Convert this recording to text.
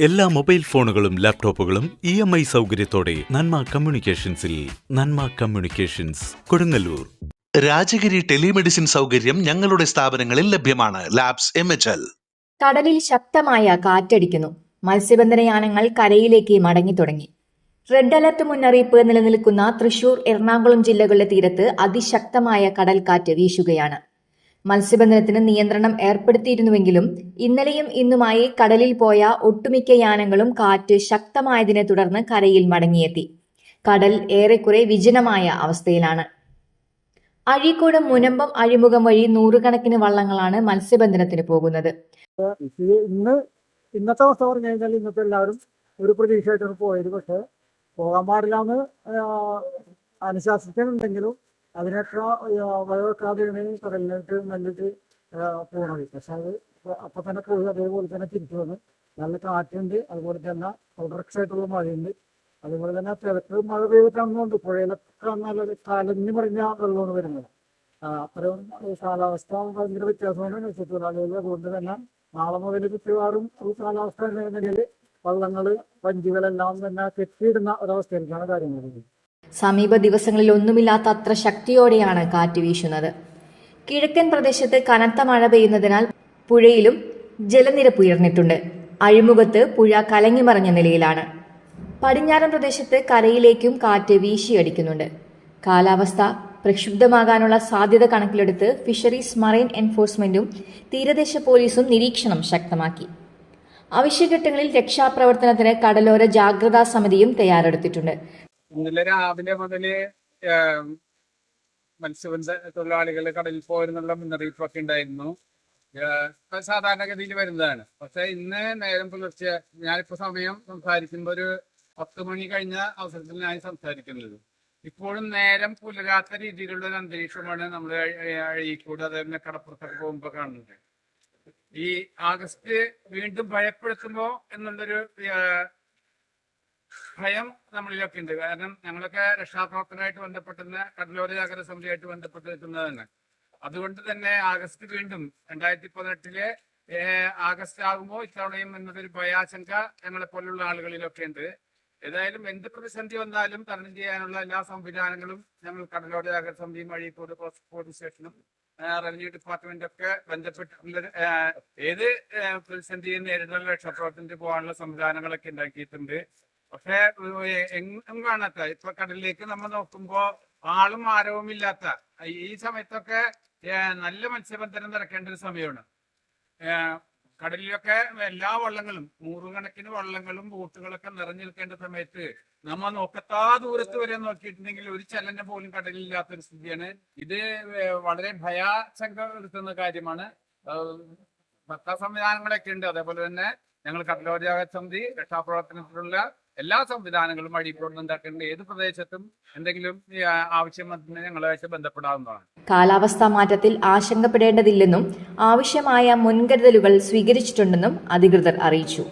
എല്ലാ മൊബൈൽ ഫോണുകളും ലാപ്ടോപ്പുകളും ഇ എം ഐ സൗകര്യത്തോടെ നന്മ കമ്മ്യൂണിക്കേഷൻസിൽ നന്മ കമ്മ്യൂണിക്കേഷൻസ് കൊടുങ്ങല്ലൂർ. രാജഗിരി ടെലിമെഡിസിൻ സൗകര്യം ഞങ്ങളുടെ സ്ഥാപനങ്ങളിൽ ലഭ്യമാണ്. Labs M H L. കടലിൽ ശക്തമായ കാറ്റടിക്കുന്നു. മത്സ്യബന്ധന യാനങ്ങൾ കരയിലേക്ക് മടങ്ങി തുടങ്ങി. റെഡ് അലർട്ട് മുന്നറിയിപ്പ് നിലനിൽക്കുന്ന തൃശൂർ എറണാകുളം ജില്ലകളുടെ തീരത്ത് അതിശക്തമായ കടൽക്കാറ്റ് വീശുകയാണ്. മത്സ്യബന്ധനത്തിന് നിയന്ത്രണം ഏർപ്പെടുത്തിയിരുന്നുവെങ്കിലും ഇന്നലെയും ഇന്നുമായി കടലിൽ പോയ ഒട്ടുമിക്ക യാനങ്ങളും കാറ്റ് ശക്തമായതിനെ തുടർന്ന് കരയിൽ മടങ്ങിയെത്തി. കടൽ ഏറെക്കുറെ വിജനമായ അവസ്ഥയിലാണ്. അഴീക്കോട് മുനമ്പം അഴിമുഖം വഴി നൂറുകണക്കിന് വള്ളങ്ങളാണ് മത്സ്യബന്ധനത്തിന് പോകുന്നത്. ഇന്ന് ഇന്നത്തെ അവസ്ഥ പറഞ്ഞു കഴിഞ്ഞാൽ ഇന്നത്തെ എല്ലാവരും ഒരു പ്രതീക്ഷയായിട്ടാണ് പോയത്. പക്ഷെ പോകാൻ പാടില്ല എന്ന് അനുശാസിക്കുന്നുണ്ടെങ്കിലും അതിനൊക്കെ വയോക്കാതിരുന്നെങ്കിൽ കടലിലേക്ക് നല്ലത് പോകണത് പക്ഷെ അത് അപ്പൊ തന്നെ പോയി അതേപോലെ തന്നെ തിരിച്ചു വന്ന് നല്ല കാറ്റുണ്ട് അതുപോലെ തന്നെ തുടർച്ചയായിട്ടുള്ള മഴയുണ്ട് അതുപോലെ തന്നെ തിരക്ക് മഴ പെയ്തിട്ടാണെന്നുണ്ട് പുഴയിലൊക്കെ നല്ലൊരു കലഞ്ഞു മറിഞ്ഞ വെള്ളമാണ് വരുന്നത്. അത്രയും കാലാവസ്ഥ ഭയങ്കര വ്യത്യാസമാണ് മത്സ്യത്തൊഴിലാളികൾ അതുകൊണ്ട് തന്നെ നാളെ മുതൽ മിക്കവാറും ഈ കാലാവസ്ഥ ഉണ്ടെങ്കിൽ വള്ളങ്ങൾ വഞ്ചികളെല്ലാം തന്നെ കെട്ടിയിടുന്ന ഒരവസ്ഥയിലേക്കാണ് കാര്യങ്ങൾ സമീപ ദിവസങ്ങളിൽ ഒന്നുമില്ലാത്ത അത്ര ശക്തിയോടെയാണ് കാറ്റ് വീശുന്നത്. കിഴക്കൻ പ്രദേശത്ത് കനത്ത മഴ പെയ്യുന്നതിനാൽ പുഴയിലും ജലനിരപ്പ് ഉയർന്നിട്ടുണ്ട്. അഴിമുഖത്ത് പുഴ കലങ്ങിമറിഞ്ഞ നിലയിലാണ്. പടിഞ്ഞാറൻ പ്രദേശത്ത് കരയിലേക്കും കാറ്റ് വീശിയടിക്കുന്നുണ്ട്. കാലാവസ്ഥ പ്രക്ഷുബ്ധമാകാനുള്ള സാധ്യത കണക്കിലെടുത്ത് ഫിഷറീസ് മറൈൻ എൻഫോഴ്സ്മെന്റും തീരദേശ പോലീസും നിരീക്ഷണം ശക്തമാക്കി. അവശ്യഘട്ടങ്ങളിൽ രക്ഷാപ്രവർത്തനത്തിന് കടലോര ജാഗ്രതാ സമിതിയും തയ്യാറെടുത്തിട്ടുണ്ട്. ഇന്നലെ രാവിലെ മുതൽ മത്സ്യബന്ധ തൊഴിലാളികൾ കടലിൽ പോയിരുന്നുള്ള മുന്നറിയിപ്പൊക്കെ ഉണ്ടായിരുന്നു. സാധാരണഗതിയിൽ വരുന്നതാണ്. പക്ഷെ ഇന്ന് നേരം പുലർച്ചെ ഞാനിപ്പോ സമയം സംസാരിക്കുമ്പോൾ ഒരു പത്ത് മണി കഴിഞ്ഞ അവസരത്തിൽ ഞാൻ സംസാരിക്കുന്നത്. ഇപ്പോഴും നേരം പുലരാത്ത രീതിയിലുള്ള ഒരു അന്തരീക്ഷമാണ് നമ്മൾ അഴീക്കൂട് അതേപോലെ കടപ്പുറത്തൊക്കെ പോകുമ്പോൾ കാണുന്നത്. ഈ ആഗസ്റ്റ് വീണ്ടും ഭയപ്പെടുത്തുമോ എന്നുള്ളൊരു ഭയം നമ്മളിലൊക്കെ ഉണ്ട് കാരണം ഞങ്ങളൊക്കെ രക്ഷാപ്രവർത്തനമായിട്ട് ബന്ധപ്പെട്ടുന്ന കടലോര ജാഗ്രത സമിതിയായിട്ട് ബന്ധപ്പെട്ട് നിൽക്കുന്നത് തന്നെ. അതുകൊണ്ട് തന്നെ ആഗസ്റ്റ് വീണ്ടും രണ്ടായിരത്തി പതിനെട്ടിലെ ആഗസ്റ്റ് ആകുമ്പോൾ ഇത്തവണയും എന്നതൊരു ഭയാശങ്ക ഞങ്ങളെ പോലുള്ള ആളുകളിലൊക്കെ ഉണ്ട് ഏതായാലും എന്ത് പ്രതിസന്ധി വന്നാലും തരണം ചെയ്യാനുള്ള എല്ലാ സംവിധാനങ്ങളും ഞങ്ങൾ കടലോര ജാഗ്രത സമിതിയും അഴീക്കോട് പോലീസ് സ്റ്റേഷനും റവന്യൂ ഡിപ്പാർട്ട്മെന്റ് ഒക്കെ ബന്ധപ്പെട്ടുള്ള ഏത് പ്രതിസന്ധിയും നേരിടാനുള്ള രക്ഷാപ്രവർത്തനത്തിന് പോകാനുള്ള സംവിധാനങ്ങളൊക്കെ ഉണ്ടാക്കിയിട്ടുണ്ട്. പക്ഷെ എങ്ങും കാണാത്ത ഇപ്പൊ കടലിലേക്ക് നമ്മൾ നോക്കുമ്പോ ആളും ആരവും ഇല്ലാത്ത ഈ സമയത്തൊക്കെ നല്ല മത്സ്യബന്ധനം നടക്കേണ്ട ഒരു സമയമാണ്. കടലിലൊക്കെ എല്ലാ വള്ളങ്ങളും നൂറുകണക്കിന് വള്ളങ്ങളും ബോട്ടുകളൊക്കെ നിറഞ്ഞു നിൽക്കേണ്ട സമയത്ത് നമ്മ നോക്കത്താ ദൂരത്ത് വരെ നോക്കിയിട്ടുണ്ടെങ്കിൽ ഒരു ചലനം പോലും കടലില്ലാത്ത ഒരു സ്ഥിതിയാണ്. ഇത് വളരെ ഭയാശങ്ക എടുത്തുന്ന കാര്യമാണ്. ഭർത്താ സംവിധാനങ്ങളൊക്കെ ഉണ്ട്. അതേപോലെ തന്നെ ഞങ്ങൾ കടലോര ജാഗ്രത സമിതി രക്ഷാപ്രവർത്തനത്തിലുള്ള എല്ലാ സംവിധാനങ്ങളും അഴിക്കോട് ഉണ്ടാക്കേണ്ട ഏത് പ്രദേശത്തും എന്തെങ്കിലും ആവശ്യം വന്നാൽ ഞങ്ങളുമായിട്ട് ബന്ധപ്പെടാവുന്നതാണ്. കാലാവസ്ഥാ മാറ്റത്തിൽ ആശങ്കപ്പെടേണ്ടതില്ലെന്നും ആവശ്യമായ മുൻകരുതലുകൾ സ്വീകരിച്ചിട്ടുണ്ടെന്നും അധികൃതർ അറിയിച്ചു.